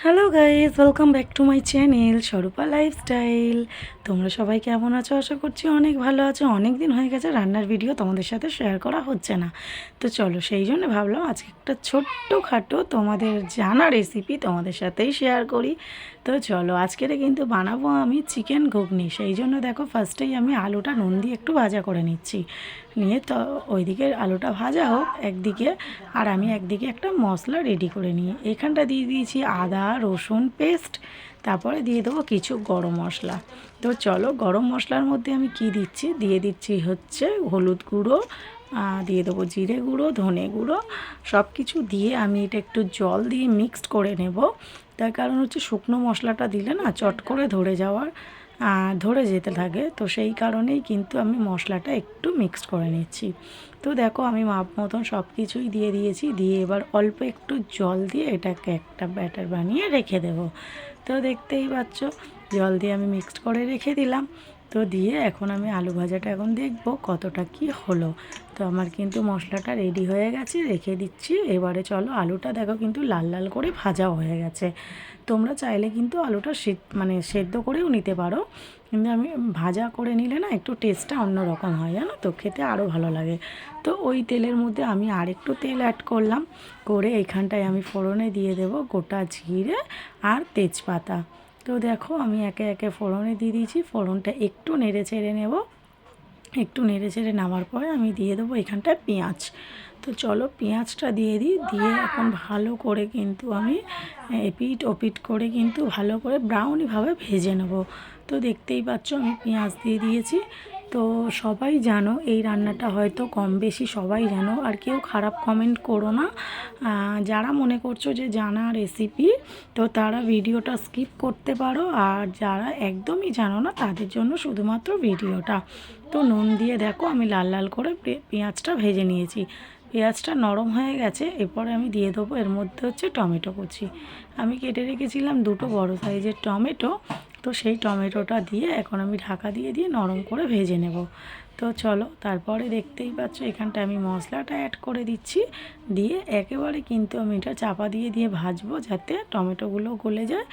Hello guys welcome back to my channel Swarupa lifestyle তোমরা সবাই কেমন আছো? আশা করছি অনেক ভালো আছো। অনেক দিন হয়ে গেছে রান্নার ভিডিও তোমাদের সাথে শেয়ার করা হচ্ছে না। তো চলো সেই জন্য ভাবলাম আজকে একটা ছোট্ট খাটো তোমাদের জানা রেসিপি তোমাদের সাথেই শেয়ার করি। তো চলো আজকেরে কিন্তু বানাবো আমি চিকেন ঘুগনি। সেই জন্য দেখো ফার্স্টেই আমি আলুটা নুন দিয়ে একটু ভাজা করে নিচ্ছি। নিয়ে তো ওইদিকে আলুটা ভাজা হোক একদিকে আর আমি একদিকে একটা মশলা রেডি করে নিই এখানটা দিয়ে দিয়েছি আদা, রসুন পেস্ট তারপরে দিয়ে দেবো কিছু গরম মশলা। তো চলো গরম মশলার মধ্যে আমি কি দিচ্ছি? দিয়ে দিচ্ছি হচ্ছে হলুদ গুঁড়ো দিয়ে দেবো জিরে গুঁড়ো, ধনে গুঁড়ো। সব কিছু দিয়ে আমি এটা একটু জল দিয়ে মিক্সড করে নেব। তার কারণ হচ্ছে শুকনো মশলাটা দিলে না চট করে ধরে যাওয়ার ধরে যেতে থাকে। তো সেই কারণেই কিন্তু আমি মশলাটা একটু মিক্সড করে নিচ্ছি। তো দেখো আমি মাপ মতন সব কিছুই দিয়ে দিয়েছি। দিয়ে এবার অল্প একটু জল দিয়ে এটাকে একটা ব্যাটার বানিয়ে রেখে দেবো। তো দেখতেই পাচ্ছ, জল দিয়ে আমি মিক্সড করে রেখে দিলাম। তো দিয়ে এখন আমি আলু ভাজাটা এখন দেখব কতটা কি হলো। তো আমার কিন্তু মশলাটা রেডি হয়ে গেছে, রেখে দিচ্ছি। এবারে চলো আলুটা দেখো কিন্তু লাল লাল করে ভাজাও হয়ে গেছে। তোমরা চাইলে কিন্তু আলুটা মানে সেদ্ধ করেও নিতে পারো। কিন্তু আমি ভাজা করে নিলে না একটু টেস্টটা অন্যরকম হয়, জানো তো? খেতে আরও ভালো লাগে। তো ওই তেলের মধ্যে আমি আর একটু তেল অ্যাড করলাম। করে এখানটায় আমি ফোড়নে দিয়ে দেব গোটা জিরে আর তেজপাতা। তো দেখো, আমি একে একে ফোড়নে দিয়ে দিয়েছি। ফোড়নটা একটু নেড়ে ছেড়ে নেব। একটু নেড়ে ছেড়ে নামার পরে আমি দিয়ে দেবো এখানটায় পেঁয়াজ। তো চলো পেঁয়াজটা দিয়ে দিই। দিয়ে এখন ভালো করে কিন্তু আমি এপিট ওপিট করে কিন্তু ভালো করে ব্রাউনিভাবে ভেজে নেব। তো দেখতেই পাচ্ছ, আমি পেঁয়াজ দিয়ে দিয়েছি। তো সবাই জানো এই রান্নাটা হয়তো কম বেশি সবাই জানো, আর কেউ খারাপ কমেন্ট করো না। যারা মনে করছ যে জানা রেসিপি তো তারা ভিডিওটা স্কিপ করতে পারো, আর যারা একদমই জানো না তাদের জন্য শুধুমাত্র ভিডিওটা। তো নুন দিয়ে দেখো আমি লাল লাল করে পেঁয়াজটা ভেজে নিয়েছি। পেঁয়াজটা নরম হয়ে গেছে, এরপরে আমি দিয়ে দেবো এর মধ্যে হচ্ছে টমেটো কুচি। আমি কেটে রেখেছিলাম দুটো বড় সাইজের টমেটো তো সেই টমেটোটা দিয়ে এখন আমি ঢাকা দিয়ে দিয়ে নরম করে ভেজে নেব। তো চলো তারপরে দেখতেই পাচ্ছ এখানটা আমি মশলাটা অ্যাড করে দিচ্ছি। দিয়ে একেবারে কিন্তু আমি এটা চাপা দিয়ে দিয়ে ভাজবো যাতে টমেটোগুলো গলে যায়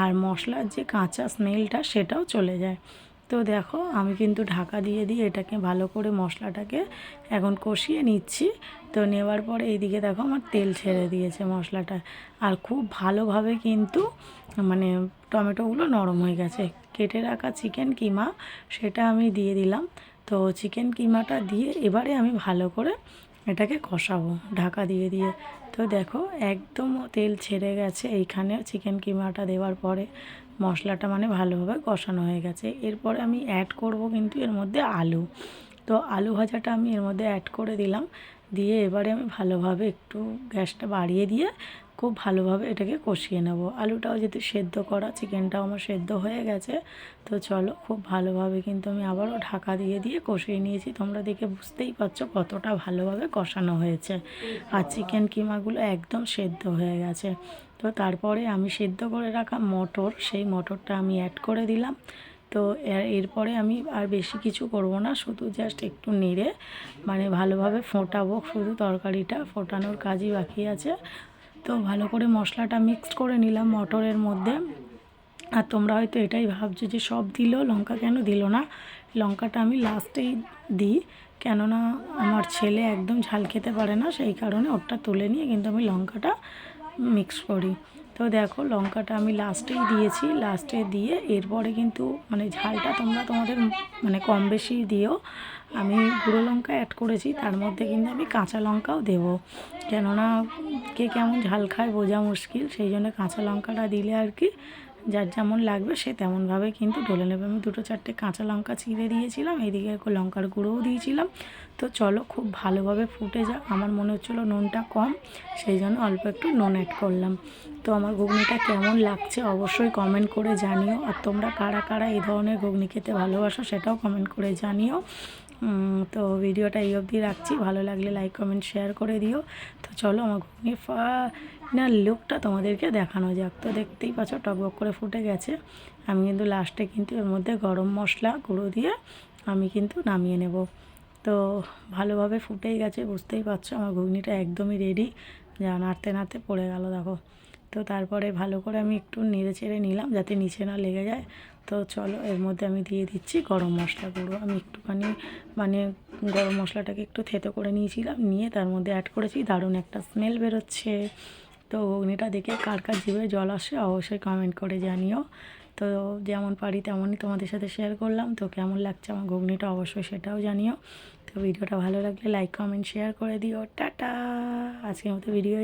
আর মশলার যে কাঁচা স্মেলটা সেটাও চলে যায়। তো দেখো, আমি কিন্তু ঢাকা দিয়ে দিয়ে এটাকে ভালো করে মশলাটাকে এখন কষিয়ে নিচ্ছি। তো নেওয়ার পরে এইদিকে দেখো আমার তেল ছেড়ে দিয়েছে মশলাটা। আর খুব ভালোভাবে কিন্তু মানে টমেটোগুলো নরম হয়ে গেছে। কেটে রাখা চিকেন কিমা, সেটা আমি দিয়ে দিলাম। তো চিকেন কিমাটা দিয়ে এবারে আমি ভালো করে এটাকে কষাবো ঢাকা দিয়ে দিয়ে। তো দেখো, একদম তেল ছেড়ে গেছে এইখানে চিকেন কিমাটা দেওয়ার পরে। মশলাটা মানে ভালোভাবে কষানো হয়ে গেছে। এরপরে আমি অ্যাড করব কিন্তু এর মধ্যে আলু। তো আলু ভাজাটা আমি এর মধ্যে অ্যাড করে দিলাম। দিয়ে এবারে আমি ভালোভাবে একটু গ্যাসটা বাড়িয়ে দিয়ে খুব ভালোভাবে এটাকে কষিয়ে নেব। আলুটাও যেহেতু সেদ্ধ করা, চিকেনটাও আমার সেদ্ধ হয়ে গেছে। তো চলো, খুব ভালোভাবে কিন্তু আমি আবারও ঢাকা দিয়ে দিয়ে কষিয়ে নিয়েছি। তোমরা দেখে বুঝতেই পারছ কতটা ভালোভাবে কষানো হয়েছে। আর চিকেন কিমাগুলো একদম সেদ্ধ হয়ে গেছে। তো তারপরে আমি সেদ্ধ করে রাখা মটর, সেই মটরটা আমি অ্যাড করে দিলাম। তো এরপরে আমি আর বেশি কিছু করব না, শুধু জাস্ট একটু নেড়ে মানে ভালোভাবে ফোটাবো। শুধু তরকারিটা ফোটানোর কাজই বাকি আছে। তো ভালো করে মশলাটা মিক্সড করে নিলাম মটরের মধ্যে। আর তোমরা হয়তো এটাই ভাবছ যে সব দিল, লঙ্কা কেন দিল না? লঙ্কাটা আমি লাস্টেই দিই, কেননা আমার ছেলে একদম ঝাল খেতে পারে না, সেই কারণে ওটা তুলে নিয়ে কিন্তু আমি লঙ্কাটা মিক্স করি। তো দেখো লঙ্কাটা আমি লাস্টেই দিয়েছি লাস্টে দিয়ে এরপরে কিন্তু মানে ঝালটা তোমরা তোমাদের মানে কম বেশি দিও। আমি গুঁড়ো লঙ্কা অ্যাড করেছি, তার মধ্যে কিন্তু আমি কাঁচা লঙ্কাও দেবো। কেননা কে কেমন ঝাল খায় বোঝা মুশকিল, সেই জন্য কাঁচা লঙ্কাটা দিলে আর কি যার যেমন লাগবে সে তেমনভাবে কিন্তু ঢোলে নেবে। আমি দুটো চারটে কাঁচা লঙ্কা চিড়ে দিয়েছিলাম একটু লঙ্কার গুঁড়োও দিয়েছিলাম। তো চলো খুব ভালোভাবে ফুটে যা আমার মনে হচ্ছিল নুনটা কম, সেই জন্য অল্প একটু নুন অ্যাড করলাম। তো আমার ঘুগনিটা কেমন লাগছে অবশ্যই কমেন্ট করে জানিও। আর তোমরা কারা কারা এই ধরনের ঘুগনি খেতে ভালোবাসো সেটাও কমেন্ট করে জানিও। তো ভিডিওটা এই অবধি রাখছি। ভালো লাগলে লাইক কমেন্ট শেয়ার করে দিও। তো চলো আমার ঘুগনি না লুকটা তোমাদেরকে দেখানো যাক। তো দেখতেই পাচ্ছ টকবক করে ফুটে গেছে। আমি কিন্তু লাস্টে কিন্তু এর মধ্যে গরম মশলা গুঁড়ো দিয়ে আমি কিন্তু নামিয়ে নেব। তো ভালোভাবে ফুটেই গেছে, বুঝতেই পারছ, আমার ঘুগনিটা একদমই রেডি যা নাড়তে নাড়তে পড়ে গেল, দেখো। তো তারপরে ভালো করে আমি একটু নেড়ে চেড়ে নিলাম, যাতে নিচে না লেগে যায়। তো চলো, এর মধ্যে আমি দিয়ে দিচ্ছি গরম মশলা গুঁড়ো। আমি একটুখানি মানে গরম মশলাটাকে একটু থেতো করে নিয়েছিলাম, নিয়ে তার মধ্যে অ্যাড করেছি, দারুণ একটা স্মেল বেরোচ্ছে। তো ঘুগনিটা দেখে কার কার জীবে জল আসে, অবশ্যই কমেন্ট করে জানিও। তো যেমন পারি তেমনই তোমাদের সাথে শেয়ার করলাম। তো কেমন লাগছে আমার ঘুগনিটা অবশ্যই সেটাও জানিও। তো ভিডিওটা ভালো লাগলে লাইক কমেন্ট শেয়ার করে দিও। টাটা! আজকের মতো ভিডিও